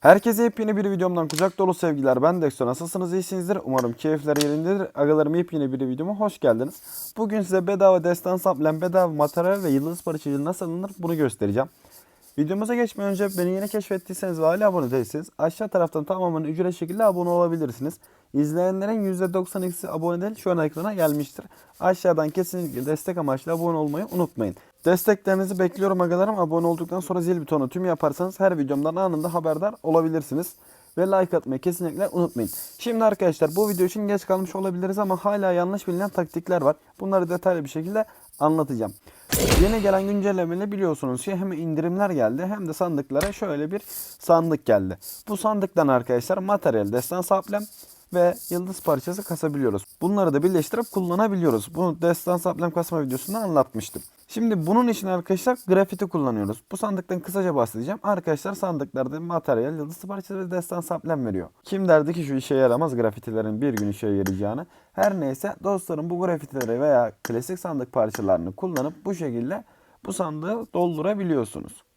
Herkese yepyeni bir videomdan kucak dolu sevgiler. Ben Dexter. Nasılsınız? iyisinizdir. Umarım keyifler yerindedir. Agalarım yepyeni bir videoma hoş geldiniz. Bugün size bedava destan saplayan bedava materyal ve yıldız parçacığı nasıl alınır bunu göstereceğim. Videomuza geçmeden önce beni yeni keşfettiyseniz ve hala abone değilseniz aşağı taraftan tamamen ücret şekilde abone olabilirsiniz. İzleyenlerin %92'si abone değil şu an ekrana gelmiştir. Aşağıdan kesinlikle destek amaçlı abone olmayı unutmayın. Desteklerinizi bekliyorum agalarım. Abone olduktan sonra zil butonu tüm yaparsanız her videomdan anında haberdar olabilirsiniz. Ve like atmayı kesinlikle unutmayın. Şimdi arkadaşlar bu video için geç kalmış olabiliriz ama hala yanlış bilinen taktikler var. Bunları detaylı bir şekilde anlatacağım. Yeni gelen güncellemeyle biliyorsunuz ki hem indirimler geldi hem de sandıklara şöyle bir sandık geldi. Bu sandıktan arkadaşlar materyal destan saplem ve yıldız parçası kasabiliyoruz. Bunları da birleştirip kullanabiliyoruz. Bunu destan saplem kasma videosunda anlatmıştım. Şimdi bunun için arkadaşlar grafiti kullanıyoruz. Bu sandıktan kısaca bahsedeceğim. Arkadaşlar sandıklarda materyal, yıldız parçası ve destan saplem veriyor. Kim derdi ki şu işe yaramaz grafitilerin bir gün işe yarayacağını. Her neyse dostlarım bu grafitileri veya klasik sandık parçalarını kullanıp bu şekilde bu sandığı doldurabiliyorsunuz.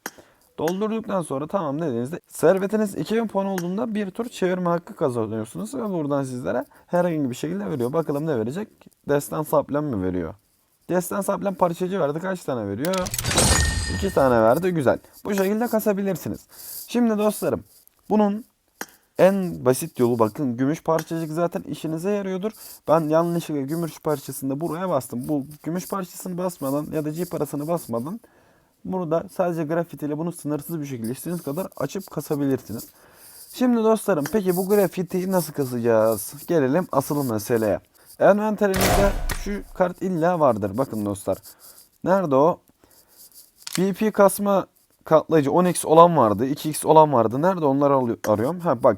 Doldurduktan sonra tamam dediğinizde servetiniz 2000 puan olduğunda bir tur çevirme hakkı kazanıyorsunuz ve buradan sizlere herhangi bir şekilde veriyor. Bakalım ne verecek? Destan saplem mi veriyor? Destan saplem parçacı verdi. Kaç tane veriyor? 2 tane verdi. Güzel. Bu şekilde kasabilirsiniz. Şimdi dostlarım bunun en basit yolu bakın gümüş parçacık zaten işinize yarıyordur. Ben yanlışlıkla gümüş parçasını buraya bastım. Bu gümüş parçasını basmadan ya da G parasını basmadan bunu da sadece grafitiyle bunu sınırsız bir şekilde istediğiniz kadar açıp kasabilirsiniz. Şimdi dostlarım peki bu grafitiyi nasıl kasacağız? Gelelim asıl meseleye. Envanterimizde şu kart illa vardır. Bakın dostlar. Nerede o? BP kasma katlayıcı 10x olan vardı. 2x olan vardı. Nerede onları arıyorum? Ha bak.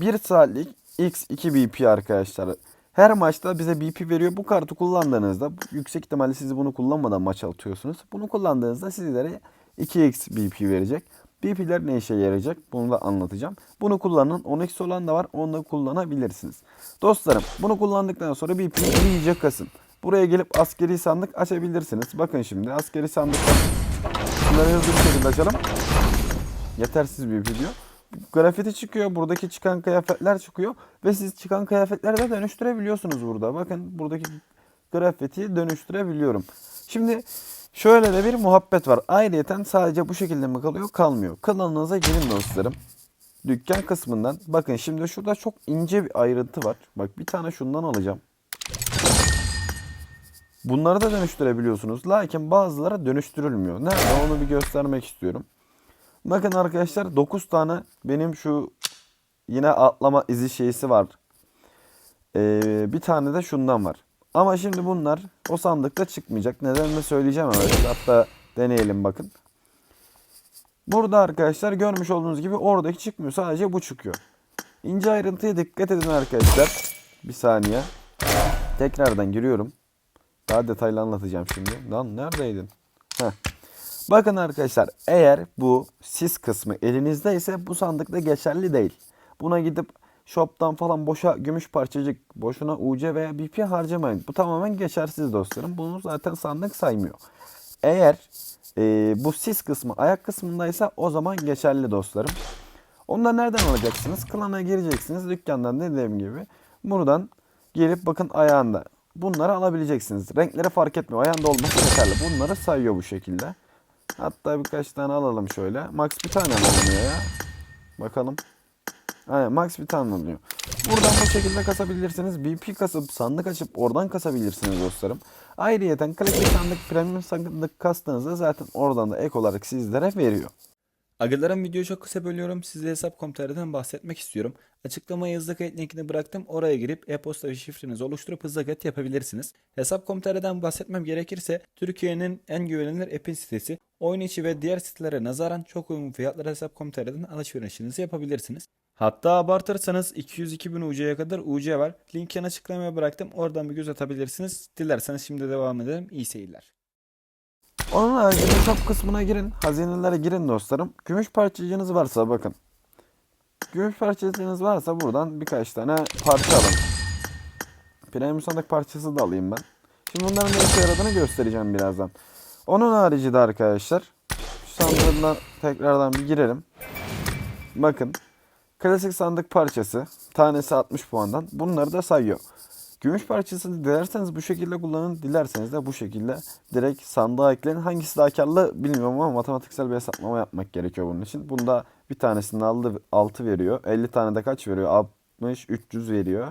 1 saatlik x2 BP arkadaşlar. Her maçta bize BP veriyor. Bu kartı kullandığınızda yüksek ihtimalle siz bunu kullanmadan maç atıyorsunuz. Bunu kullandığınızda sizlere 2x BP verecek. BP'ler ne işe yarayacak? Bunu da anlatacağım. Bunu kullanın. 10x olan da var. Onu da kullanabilirsiniz. Dostlarım bunu kullandıktan sonra BP'yi iyice kasın. Buraya gelip askeri sandık açabilirsiniz. Bakın şimdi askeri sandıklar. Bunları hızlı bir şekilde açalım. Yetersiz bir video. Grafiti çıkıyor. Buradaki çıkan kıyafetler çıkıyor. Ve siz çıkan kıyafetleri de dönüştürebiliyorsunuz burada. Bakın buradaki grafitiyi dönüştürebiliyorum. Şimdi şöyle de bir muhabbet var. Ayrıyeten sadece bu şekilde mi kalıyor? Kalmıyor. Kanalınıza girin dostlarım. Dükkan kısmından. Bakın şimdi şurada çok ince bir ayrıntı var. Bak bir tane şundan alacağım. Bunları da dönüştürebiliyorsunuz. Lakin bazıları dönüştürülmüyor. Nerede onu bir göstermek istiyorum. Bakın arkadaşlar 9 tane benim şu yine atlama izi şeysi var. Ee, bir tane de şundan var. Ama şimdi bunlar o sandıkta çıkmayacak. Nedenini söyleyeceğim ama hatta deneyelim bakın. Burada arkadaşlar görmüş olduğunuz gibi oradaki çıkmıyor. Sadece bu çıkıyor. İnce ayrıntıya dikkat edin arkadaşlar. Bir saniye. Tekrardan giriyorum. Daha detaylı anlatacağım şimdi. Lan neredeydin? Heh. Bakın arkadaşlar eğer bu sis kısmı elinizde ise bu sandıkta geçerli değil. Buna gidip shop'tan falan boşa gümüş parçacık, boşuna UC veya BP harcamayın. Bu tamamen geçersiz dostlarım. Bunu zaten sandık saymıyor. Eğer e, bu sis kısmı ayak kısmındaysa o zaman geçerli dostlarım. Onu da nereden alacaksınız? Klana gireceksiniz. Dükkandan dediğim gibi. Buradan gelip bakın ayağında. Bunları alabileceksiniz. Renkleri fark etmiyor. Ayağında olması yeterli. Bunları sayıyor bu şekilde. Hatta birkaç tane alalım şöyle. Max bir tane alınıyor ya. Bakalım. Aynen Max bir tane alınıyor. Buradan bu şekilde kasabilirsiniz. BP kasıp sandık açıp oradan kasabilirsiniz dostlarım. Ayrıyeten klasik sandık, premium sandık kastığınızda zaten oradan da ek olarak sizlere veriyor. Agalarım videoyu çok kısa bölüyorum. Size hesap.com.tr'den bahsetmek istiyorum. Açıklamaya hızlı kayıt linkini bıraktım. Oraya girip e-posta ve şifrenizi oluşturup hızlı kayıt yapabilirsiniz. Hesap.com.tr'den bahsetmem gerekirse Türkiye'nin en güvenilir app'in sitesi. Oyun içi ve diğer sitelere nazaran çok uygun fiyatlara Hesap.com.tr'den alışverişinizi yapabilirsiniz. Hatta abartırsanız 202 bin UC'ye kadar UC var. Linkini açıklamaya bıraktım. Oradan bir göz atabilirsiniz. Dilerseniz şimdi devam edelim. İyi seyirler. Onun haricinde shop kısmına girin. Hazinelere girin dostlarım. Gümüş parçacığınız varsa bakın. Gümüş parçacığınız varsa buradan birkaç tane parça alın. Premium sandık parçası da alayım ben. Şimdi bunların ne işe yaradığını göstereceğim birazdan. Onun haricinde arkadaşlar şu sandığına tekrardan bir girelim. Bakın klasik sandık parçası tanesi 60 puandan bunları da sayıyor. Gümüş parçasını dilerseniz bu şekilde kullanın, dilerseniz de bu şekilde direkt sandığa ekleyin. Hangisi daha karlı bilmiyorum ama matematiksel bir hesaplama yapmak gerekiyor bunun için. Bunda bir tanesinin aldı 6 veriyor. 50 tane de kaç veriyor? 60, 300 veriyor.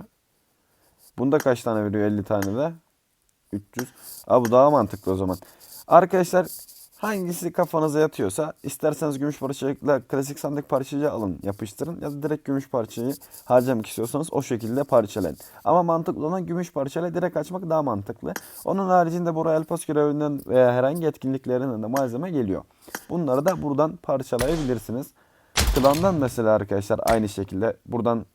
Bunda kaç tane veriyor 50 tane de? 300. Aa bu daha mantıklı o zaman. Arkadaşlar hangisi kafanıza yatıyorsa isterseniz gümüş parçayla klasik sandık parçayı alın yapıştırın ya da direkt gümüş parçayı harcamak istiyorsanız o şekilde parçalayın. Ama mantıklı olan gümüş parçayla direkt açmak daha mantıklı. Onun haricinde bu Royal Pass görevinden veya herhangi etkinliklerinden de malzeme geliyor. Bunları da buradan parçalayabilirsiniz. Klandan mesela arkadaşlar aynı şekilde buradan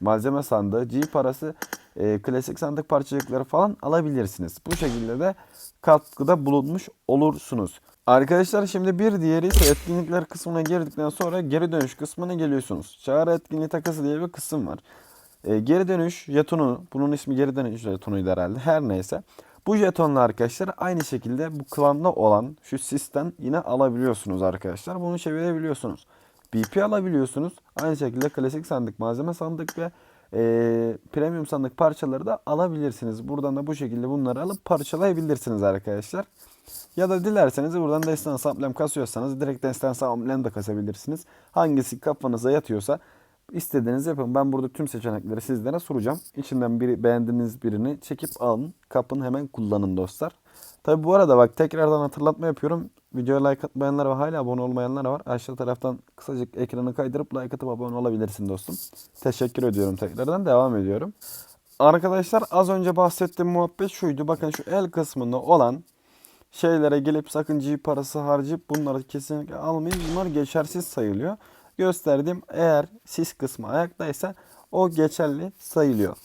malzeme sandığı, G parası, e, klasik sandık parçacıkları falan alabilirsiniz. Bu şekilde de katkıda bulunmuş olursunuz. Arkadaşlar şimdi bir diğeri ise etkinlikler kısmına girdikten sonra geri dönüş kısmına geliyorsunuz. Çağrı etkinliği takası diye bir kısım var. E, geri dönüş jetonu, bunun ismi geri dönüş jetonuydu herhalde her neyse. Bu jetonla arkadaşlar aynı şekilde bu klanda olan şu sistem yine alabiliyorsunuz arkadaşlar. Bunu çevirebiliyorsunuz. BP alabiliyorsunuz. Aynı şekilde klasik sandık, malzeme sandık ve e, premium sandık parçaları da alabilirsiniz. Buradan da bu şekilde bunları alıp parçalayabilirsiniz arkadaşlar. Ya da dilerseniz buradan destan amblem kasıyorsanız direkt destan amblem de kasabilirsiniz. Hangisi kafanıza yatıyorsa istediğinizi yapın. Ben burada tüm seçenekleri sizlere sunacağım. İçinden biri beğendiğiniz birini çekip alın. Kapın hemen kullanın dostlar. Tabi bu arada bak tekrardan hatırlatma yapıyorum. Videoya like atmayanlar ve hala abone olmayanlar var. Aşağı taraftan kısacık ekranı kaydırıp like atıp abone olabilirsin dostum. Teşekkür ediyorum tekrardan. Devam ediyorum. Arkadaşlar az önce bahsettiğim muhabbet şuydu. Bakın şu el kısmında olan şeylere gelip sakın G parası harcayıp bunları kesinlikle almayın. Bunlar geçersiz sayılıyor. Gösterdiğim eğer sis kısmı ayaktaysa o geçerli sayılıyor.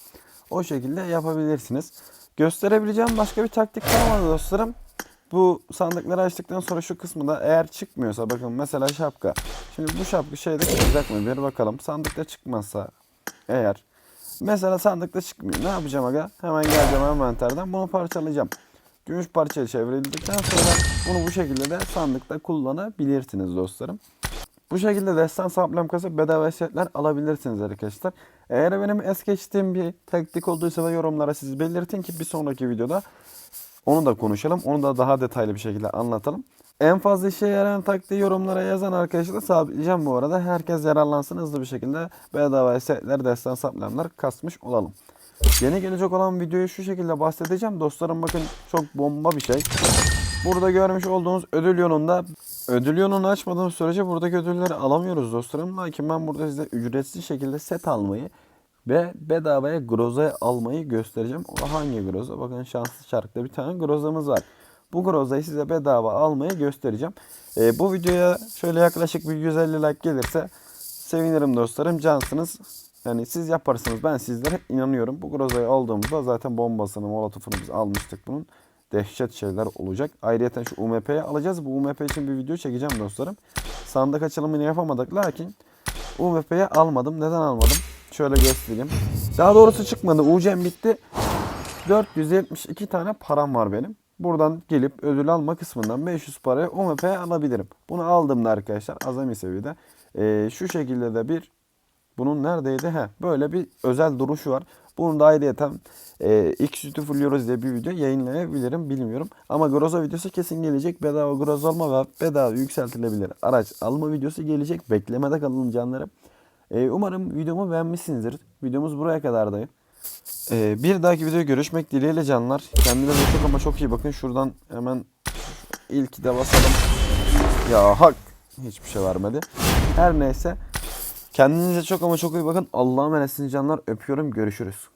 O şekilde yapabilirsiniz. Gösterebileceğim başka bir taktik kalmadı dostlarım. Bu sandıkları açtıktan sonra şu kısmı da eğer çıkmıyorsa bakın mesela şapka. Şimdi bu şapka şeyde çıkacak mı bir bakalım. Sandıkta çıkmazsa eğer mesela sandıkta çıkmıyor. Ne yapacağım aga? Hemen geleceğim envanterden bunu parçalayacağım. Gümüş parçaya çevrildikten sonra bunu bu şekilde de sandıkta kullanabilirsiniz dostlarım. Bu şekilde destan samplem kasıp bedava setler alabilirsiniz arkadaşlar. Eğer benim es geçtiğim bir taktik olduysa da yorumlara siz belirtin ki bir sonraki videoda onu da konuşalım. Onu da daha detaylı bir şekilde anlatalım. En fazla işe yarayan taktiği yorumlara yazan arkadaşlar sabitleyeceğim bu arada. Herkes yararlansın hızlı bir şekilde bedava setler, destan saplamlar kasmış olalım. Yeni gelecek olan videoyu şu şekilde bahsedeceğim. Dostlarım bakın çok bomba bir şey. Burada görmüş olduğunuz ödül yolunda ödül yolunu açmadığım sürece buradaki ödülleri alamıyoruz dostlarım. Lakin ben burada size ücretsiz şekilde set almayı ve bedavaya groza almayı göstereceğim. O hangi groza? Bakın şanslı çarkta bir tane grozamız var. Bu grozayı size bedava almayı göstereceğim. Ee, bu videoya şöyle yaklaşık bir 150 like gelirse sevinirim dostlarım. Cansınız. Yani siz yaparsınız. Ben sizlere inanıyorum. Bu grozayı aldığımızda zaten bombasını, molotofunu biz almıştık bunun. Dehşet şeyler olacak. Ayrıca şu UMP'yi alacağız. Bu UMP için bir video çekeceğim dostlarım. Sandık açılımını yapamadık. Lakin UMP'yi almadım. Neden almadım? Şöyle göstereyim. Daha doğrusu çıkmadı. UCM bitti. 472 tane param var benim. Buradan gelip ödül alma kısmından 500 paraya UMP alabilirim. Bunu aldığımda arkadaşlar azami seviyede eee, şu şekilde de bir bunun neredeydi? He, böyle bir özel duruşu var. Bunu da ayrıyeten e, X yüzü fulluyoruz diye bir video yayınlayabilirim bilmiyorum. Ama Groza videosu kesin gelecek. Bedava Groza alma ve bedava yükseltilebilir araç alma videosu gelecek. Beklemede kalın canlarım. E, umarım videomu beğenmişsinizdir. Videomuz buraya kadardı. E, bir dahaki videoda görüşmek dileğiyle canlar. Kendinize çok ama çok iyi bakın. Şuradan hemen ilk de basalım. Ya hak. Hiçbir şey vermedi. Her neyse. Kendinize çok ama çok iyi bakın. Allah'a emanetsiniz canlar. Öpüyorum. Görüşürüz.